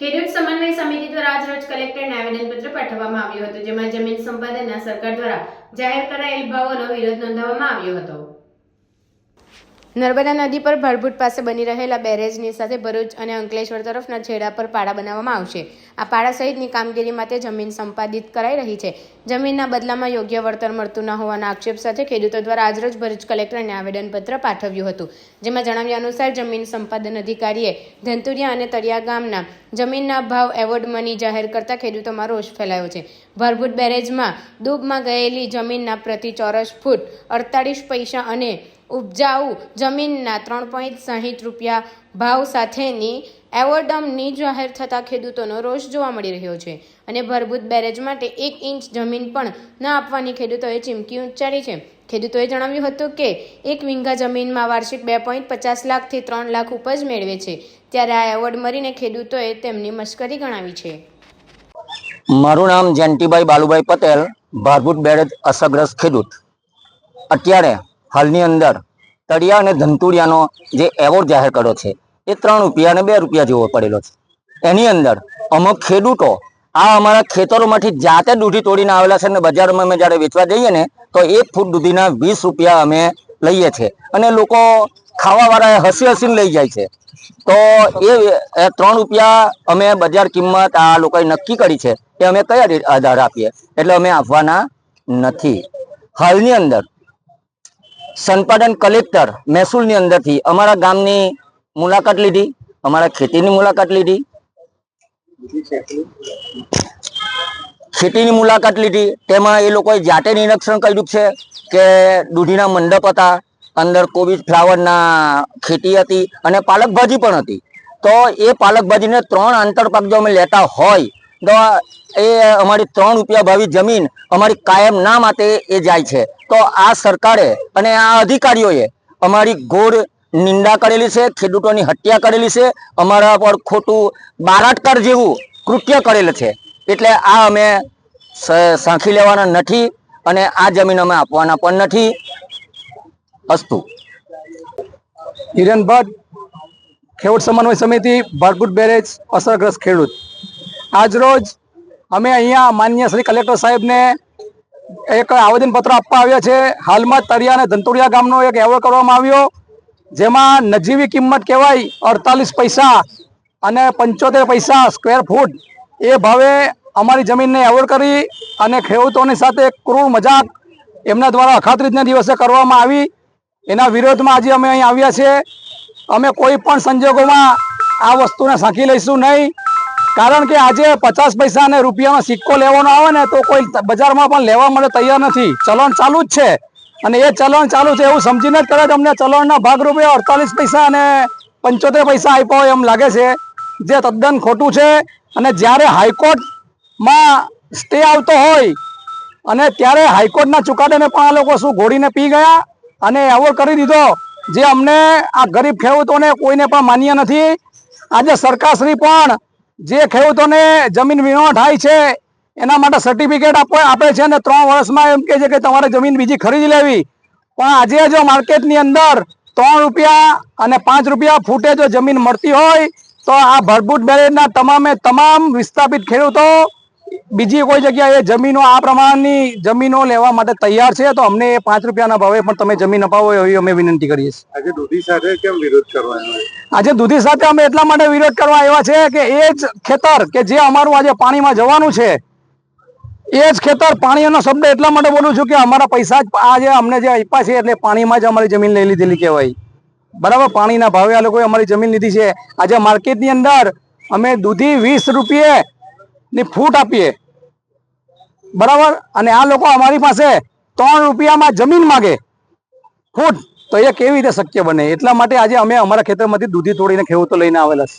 ખેડૂત સમન્વય સમિતિ દ્વારા આજરોજ કલેક્ટરને આવેદનપત્ર પાઠવવામાં આવ્યું હતું, જેમાં જમીન સંપાદનના સરકાર દ્વારા જાહેર કરાયેલ ભાવોનો વિરોધ નોંધાવવામાં આવ્યો હતો. નર્મદા નદી પર ભરભૂટ પાસે બની રહેલા બેરેજની સાથે ભરૂચ અને અંકલેશ્વર તરફના છેડા પર પાડા બનાવવામાં આવશે. આ પાડા સહિતની કામગીરી માટે જમીન સંપાદિત કરાઈ રહી છે. જમીનના બદલામાં યોગ્ય વળતર મળતું ન હોવાના આક્ષેપ સાથે ખેડૂતો દ્વારા આજરોજ ભરૂચ કલેક્ટરને આવેદનપત્ર પાઠવ્યું હતું. જેમાં જણાવ્યા અનુસાર જમીન સંપાદન અધિકારીએ ધંતુરિયા અને તળિયા ગામના જમીનના ભાવ એવોર્ડ મની જાહેર કરતા ખેડૂતોમાં રોષ ફેલાયો છે. ભરભૂટ બેરેજમાં ડૂબમાં ગયેલી જમીનના પ્રતિ ચોરસ ફૂટ અડતાળીસ પૈસા અને ઉપજાઉ જમીનના ત્રણ પોઈન્ટ સાહીઠ રૂપિયા ભાવ સાથેની એવોર્ડમની જાહેર થતા ખેડૂતોનો રોષ જોવા મળી રહ્યો છે. અને ભરભૂત બેરેજ માટે એક ઇંચ જમીન પણ ન આપવાની ખેડૂતોએ ચીમકી ઉચ્ચારી છે. ખેડૂતોએ જણાવ્યું હતું કે, એક વીંઘા જમીનમાં વાર્ષિક બે પોઈન્ટ પચાસ લાખથી ત્રણ લાખ ઉપજ મેળવે છે. ત્યારે આ એવોર્ડ મળીને ખેડૂતોએ તેમની મશ્કરી ગણાવી છે. મારું નામ જયંતિભાઈ બાલુભાઈ પટેલ, ભારભૂત બેરેજ અસરગ્રસ્ત ખેડૂત. અત્યારે હાલની અંદર તળિયા અને ધંતુરિયાનો જે એવોર્ડ જાહેર કર્યો છે, એ ત્રણ રૂપિયા અને બે રૂપિયા જેવો પડેલો છે. એની અંદર અમુક ખેડૂતો આ અમારા ખેતરોમાંથી જાતે દૂધી તોડીને આવેલા છે અને બજારમાં અમે જ્યારે વેચવા જઈએ ને, તો એક ફૂટ દૂધીના વીસ રૂપિયા અમે લઈએ છીએ અને લોકો ખાવાવાળા હસી હસીને લઈ જાય છે. તો એ ત્રણ રૂપિયા અમે બજાર કિંમત આ લોકોએ નક્કી કરી છે, એ અમે કયા આધાર આપીએ? એટલે અમે આપવાના નથી. હાલની અંદર સંપાદન કલેક્ટર મહેસૂલની અંદરથી અમારા ગામની મુલાકાત લીધી, અમારા ખેતીની મુલાકાત લીધી. ખેતીની મુલાકાત લીધી, તેમાં એ લોકોએ જાતે નિરીક્ષણ કર્યું છે કે દૂધીના મંડપ હતા, અંદર કોબીજ ફ્લાવરના ખેતી હતી અને પાલક ભાજી પણ હતી. તો એ પાલક ભાજીને ત્રણ આંતરપાક જો અમે લેતા હોય તો એ અમારી ત્રણ રૂપિયા ભાવી જમીન અમારી કાયમ ના માટે એ જાય છે. તો આ સરકારે અને આ અધિકારીઓએ અમારી ઘોર નિંદા કરેલી છે, ખેડૂતોની હત્યા કરેલી છે, અમારા પર ખોટું બારાટકાર જેવું કૃત્ય કરેલ છે. એટલે આ અમે સાંખી લેવાના નથી અને આ જમીન અમે આપવાના પણ નથી. અસ્તુ. હિરેન ભટ્ટ ખેડૂત સમન્વય સમિતિ ભારપુર બેરેજ, અસરગ્રસ્ત ખેડૂત. આજરોજ અમે અહીંયા માન્ય શ્રી કલેક્ટર સાહેબને એક આવેદનપત્ર આપવા આવ્યા છે. હાલમાં તરિયા અને ધંતુરિયા ગામનો એક એવોર્ડ કરવામાં આવ્યો, જેમાં નજીવી કિંમત કહેવાય અડતાલીસ પૈસા અને પંચોતેર પૈસા સ્ક્વેર ફૂટ એ ભાવે અમારી જમીનને એવોર્ડ કરી અને ખેડૂતોની સાથે ક્રૂર મજાક એમના દ્વારા અખાત્રીજના દિવસે કરવામાં આવી. એના વિરોધમાં આજે અમે અહીં આવ્યા છીએ. અમે કોઈ પણ સંજોગોમાં આ વસ્તુને સાંખી લઈશું નહીં. કારણ કે આજે પચાસ પૈસા અને રૂપિયાનો સિક્કો લેવાનો આવે ને તો કોઈ બજારમાં પણ લેવા માટે તૈયાર નથી. ચલણ ચાલુ જ છે. અને એ ચલણ ચાલુ છે એવું સમજીને જ કદાચ અમને ચલણના ભાગરૂપે અડતાલીસ પૈસા અને પંચોતેર પૈસા આપ્યા હોય એમ લાગે છે. જે તદ્દન ખોટું છે. અને જ્યારે હાઈકોર્ટમાં સ્ટે આવતો હોય અને ત્યારે હાઈકોર્ટના ચુકાદાને પણ આ લોકો શું ઘોડીને પી ગયા અને એવોર્ડ કરી દીધો, જે અમને આ ગરીબ ખેડૂતોને કોઈને પણ માન્ય નથી. આજે સરકારશ્રી પણ જે ખેડૂતોને જમીન વીણો થાય છે, એના માટે સર્ટિફિકેટ આપે આપે છે અને ત્રણ વર્ષમાં એમ કહે છે કે તમારે જમીન બીજી ખરીદી લેવી. પણ આજે જો માર્કેટની અંદર ત્રણ રૂપિયા અને પાંચ રૂપિયા ફૂટે જો જમીન મળતી હોય, તો આ ભરભૂત બેરેજના તમામે તમામ વિસ્થાપિત ખેડૂતો બીજી કોઈ જગ્યાએ જમીનો આ પ્રમાણની જમીનો લેવા માટે તૈયાર છે તો અમને એ પાંચ રૂપિયાના ભાવે પણ તમે જમીન અપાવો એવી અમે વિનંતી કરીએ છીએ. આજે દૂધી સાથે કેમ વિરોધ કરવાનો આજે દૂધી સાથે અમે એટલા માટે વિરોધ કરવા આવ્યા છે કે એ જ ખેતર કે જે અમારું આજે પાણીમાં જવાનું છે એ જ ખેતર પાણીનો શબ્દ એટલા માટે બોલું છું કે અમારા પૈસા જ આજે અમને જે આપ્યા છે એટલે પાણીમાં જ અમારી જમીન લઈ લીધેલી કહેવાય. બરાબર? પાણીના ભાવે આ લોકોએ અમારી જમીન લીધી છે. આજે માર્કેટની અંદર અમે દૂધી વીસ રૂપિયે ની ફૂટ આપીએ. બરાબર? અને આ લોકો અમારી પાસે ત્રણ રૂપિયામાં જમીન માગે. ફૂટ. તો એ કેવી રીતે શક્ય બને? એટલા માટે આજે અમે અમારા ખેતરમાંથી દૂધી તોડીને ખેડૂતો લઈને આવેલા છે